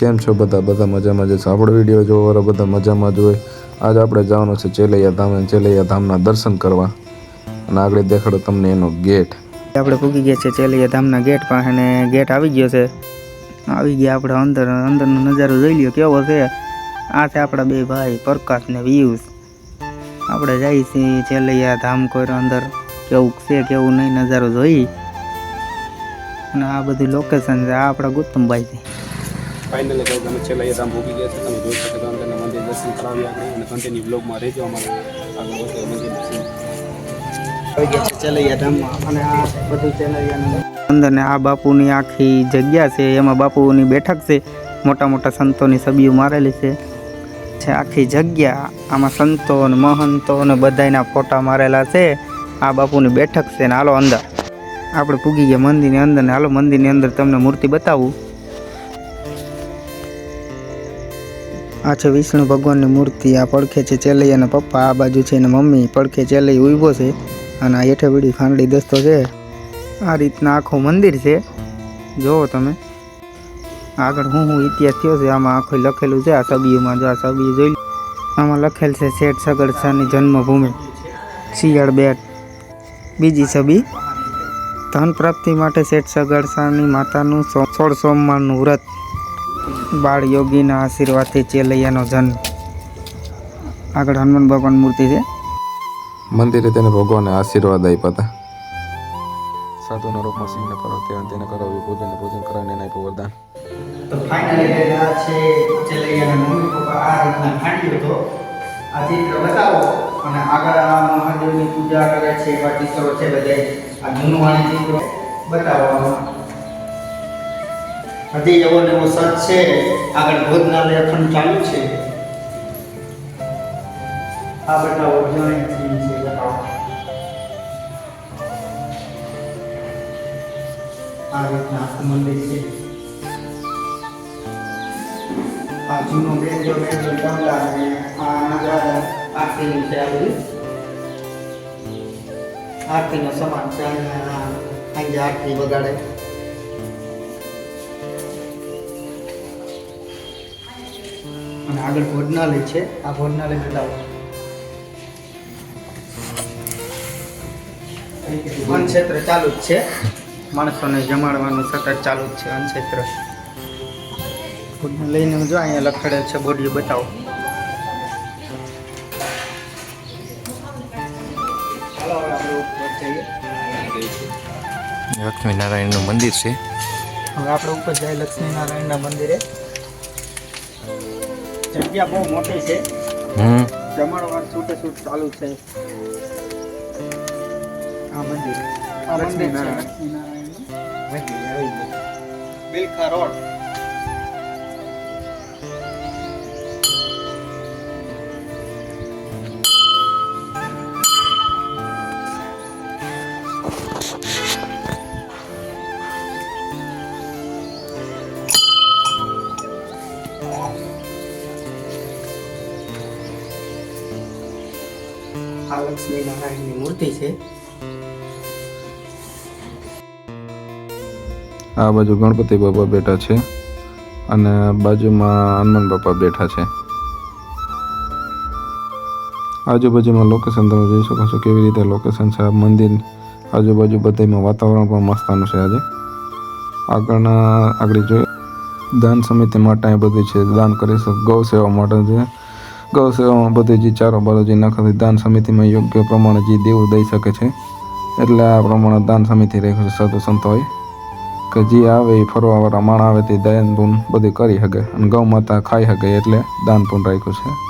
કેમ છો બધા? બધા મજામાં છે. આપણો વીડિયો જોવાવાળા બધા મજામાં જ હોય. આજ આપણે જવાનું છે ચેલૈયા ધામ ચેલૈયા ધામના દર્શન કરવા. અને આગળ દેખાડો તમને એનો ગેટ. આપણે પૂગી ગયા છે ચેલૈયા ધામના ગેટ પાસે ને ગેટ આવી ગયો છે. આવી ગયા આપણે અંદર, અંદરનો નજારો જોઈ લ્યો, કેવો છે? આ છે આપણા બે ભાઈ, પ્રકાશ ને વ્યુઝ આપણે જઈએ છીએ ચેલૈયા ધામ કોઈ અંદર. કેવું છે, કેવું નહીં, નજારો જોઈ. અને આ બધું લોકેશન છે, આ આપણા ગૌતમભાઈ છે ફાઇનલી ગાઈઝ અમે છેલ્લા એ ભૂકી ગયા છે, તમે જોઈ શકો છો તમને મંદિર દર્શન કરાવી આગળ અને કન્ટિન્યુ બ્લોગમાં રહેજો અમારે આગળ વધે મંદિર દર્શન અને આ બાપુની આખી જગ્યા છે, એમાં બાપુની બેઠક છે, મોટા મોટા સંતોની સબીઓ મારેલી છે. છે આખી જગ્યા, આમાં સંતો ને મહંતો ને બધાયના ફોટા મારેલા છે. આ બાપુની બેઠક છે ને હાલો અંદર. આપણે પૂગી ગયા મંદિરની અંદર ને હાલો મંદિરની અંદર તમને મૂર્તિ બતાવું. આ છે વિષ્ણુ ભગવાનની મૂર્તિ, આ પડખે છે ચેલૈયાના પપ્પા, આ બાજુ છે અને મમ્મી. પડખે ચેલૈ ઊભો છે અને આ હેઠે બીડી ખાંડડી દસ્તો છે. આ રીતના આખું મંદિર છે. જુઓ તમે. આગળ હું હું ઇતિહાસ થયો છે, આમાં આખું લખેલું છે. આ સબીઓમાં જો આ સબી જોઈ આમાં લખેલ છે શેઠ સગડસાની જન્મભૂમિ. શિયાળ બેટ. બીજી છબી ધન પ્રાપ્તિ માટે શેઠ સગડસાની માતાનું સોળ સોમવારનું વ્રત. બાળ યોગીના આશીર્વાદથી ચેલૈયાનો જન્મ. આગળ હનુમાન ભગવાન મૂર્તિ છે. મંદિરે તેને ભગવાને આશીર્વાદ આપ્યા હતા. સાધુના રૂપમાં સિંહને કરો અને તેને કરાવ્યું. પૂજન પૂજન કરાવીને એને આપ્યું વરદાન. તો ફાઇનલી આ છે ચેલૈયાના મમ્મી પપ્પા આ રીતના ખાંડ્યો હતો. આ ચિત્ર બતાવો. અને આગળ આ મહાદેવની પૂજા કરે છે એવા ચિત્રો છે બધે આ જૂનું વાણી ચિત્રો બતાવો આમાં. હજી એવો ને એવો સત છે, આગળ ભોજનાલય અખંડ ચાલુ છે. આ બધા થઈ છે આ રીતના મંદિર છે. આ જૂનો બેંજો બેંજો તબલા અને આ નગરા આરતીનું છે આ બધું. આરતીનો સમાન છે અહીંયા આરતી વગાડે. અને આગળ ભોજનાલય છે. આ ભોજનાલય બતાવો વનક્ષેત્ર ચાલુ જ છે. માણસોને જમાડવાનું સતત ચાલુ જ છે વનક્ષેત્ર લઈને જો અહીંયા લખડે છે બોડીઓ બતાવો. લક્ષ્મીનારાયણનું મંદિર છે. હવે આપણે ઉપર જાય લક્ષ્મીનારાયણના મંદિરે. જગ્યા બહુ મોટી છે. હમ. જમણવાર છૂટે છૂટ ચાલુ છે. આ મંદિર. આ મંદિર છે. મંદિર આવી ગયું. બિલખા રોડ. આ લક્ષ્મીનારાયણની મૂર્તિ છે. આ બાજુ ગણપતિ બાપા બેઠા છે અને બાજુમાં હનુમાન બાપા બેઠા છે. આજુબાજુમાં લોકેશન તમે જોઈ શકો છો કેવી રીતે લોકેશન છે. આ મંદિર આજુબાજુ બધામાં વાતાવરણ પણ મસ્તાનું છે આજે. આગળના આગળ જોઈએ દાન સમિતિ માટે બધી છે, દાન કરી શકો, ગૌ સેવા માટે છે. ગૌ સેવામાં બધી જે ચારો બારો જે નાખવાથી દાન સમિતિમાં યોગ્ય પ્રમાણે જે દેવું દઈ શકે છે, એટલે આ પ્રમાણે દાન સમિતિ રાખ્યું છે સાધુ સંતોએ, કે જે આવે એ ફરવાવાળા માણ આવે તે દાન પૂન બધું કરી શકે અને ગૌ માતા ખાઈ શકે એટલે દાન પૂન રાખ્યું છે.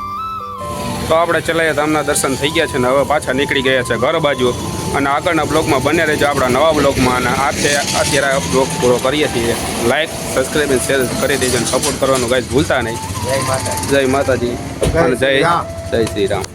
તો આપણે ચલાયા ધામના દર્શન થઈ ગયા છે ને હવે પાછા નીકળી ગયા છે ઘર બાજુ. અને આગળના બ્લોગમાં બને રહેજો આપણા નવા બ્લોગમાં. અને આ છે અત્યારે બ્લોક બ્લોગ પૂરો કરીએ છીએ. લાઈક સબસ્ક્રાઈબ અને શેર કરી દેજો અને સપોર્ટ કરવાનું કાંઈ ભૂલતા નહીં. જય માતાજી. જય માતાજી. અને જય જય શ્રી રામ.